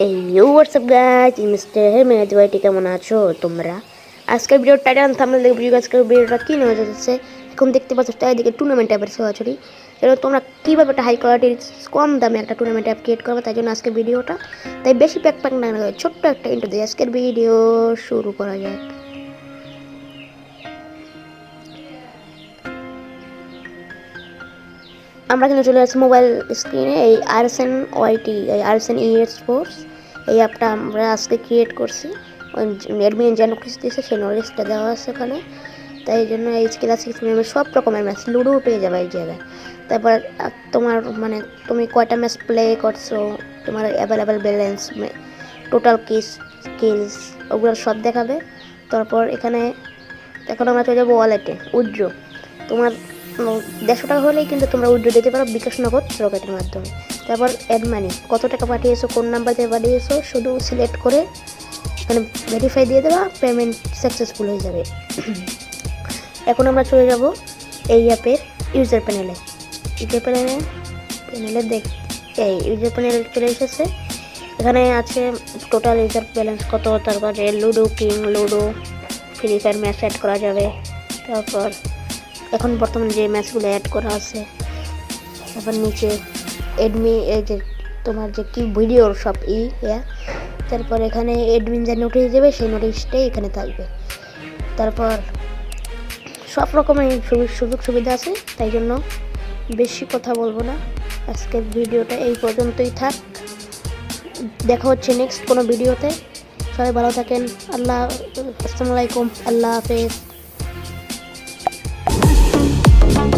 What's up guys mister Hemed ওয়াইটি কেমন আছো তোমরা? আজকের ভিডিও টাইটান থামলে দেখবে ভিডিও আজকের ভিডিওটা কী নেওয়া যাচ্ছে এখন দেখতে পাচ্ছ চারিদিকে টুর্নামেন্ট অ্যাপের সরাসরি এবার তোমরা কীভাবে একটা হাই কোয়ালিটির কম দামে একটা টুর্নামেন্ট অ্যাপ ক্রিয়েট করবে, তাই জন্য আজকের ভিডিওটা তাই বেশি প্যাক প্যাক না ছোট্ট একটা ইন্টার দিয়ে আজকের ভিডিও শুরু করা যাক। আমরা কিন্তু চলে আসছি মোবাইল স্ক্রিনে এই আরএসএন ওয়াইটি এই আরএসএন ই ফোর্স এই অ্যাপটা আমরা আজকে ক্রিয়েট করছি। অ্যাডমিন যে নোটিস দিয়েছে, সেই নোটিসটা দেওয়া আছে ওখানে তাই জন্য এই ক্লাস সিক্স সব রকমের ম্যাচ লুডোও পেয়ে যাবে এই জায়গায়। তারপর তোমার মানে তুমি কয়টা ম্যাচ প্লে করছ, তোমার available balance total kills skills ওগুলো সব দেখাবে। তারপর এখানে, এখন আমরা চলে যাব ওয়ালেটে উইড্রো তোমার দেড়শো টাকা হলেই কিন্তু তোমরা উইড্রো দিতে পারো বিকাশ নগদ রকেটের মাধ্যমে। তারপর অ্যাড মানি কত টাকা পাঠিয়েছো, কোন নাম্বার দিয়ে পাঠিয়েছো, শুধু সিলেক্ট করে মানে ভেরিফাই দিয়ে দেওয়া পেমেন্ট সাকসেসফুল হয়ে যাবে। এখন আমরা চলে যাব এই অ্যাপের ইউজার প্যানেলে ইউজার প্যানেলে প্যানেলে দেখ, এই ইউজার প্যানেল চলে এসেছে। এখানে আছে টোটাল ইউজার ব্যালেন্স কত, তারপরে Ludo King Ludo Free Fire match add করা যাবে। তারপর এখন বর্তমানে যে ম্যাচগুলো অ্যাড করা আছে, তারপর নিচে এডমি এই যে তোমার যে কি ভিডিওর সব ই তারপর এখানে এডমিন যে নোটিশ দেবে, সেই নোটিশটাই এখানে থাকবে। তারপর সব রকমের সুযোগ সুবিধা আছে, তাই জন্য বেশি কথা বলব না। আজকের ভিডিওটা এই পর্যন্তই থাক। দেখা হচ্ছে নেক্সট কোনো ভিডিওতে সবাই ভালো থাকেন। আল্লাহ আসসালামু আলাইকুম। আল্লাহ হাফেজ। Thank you.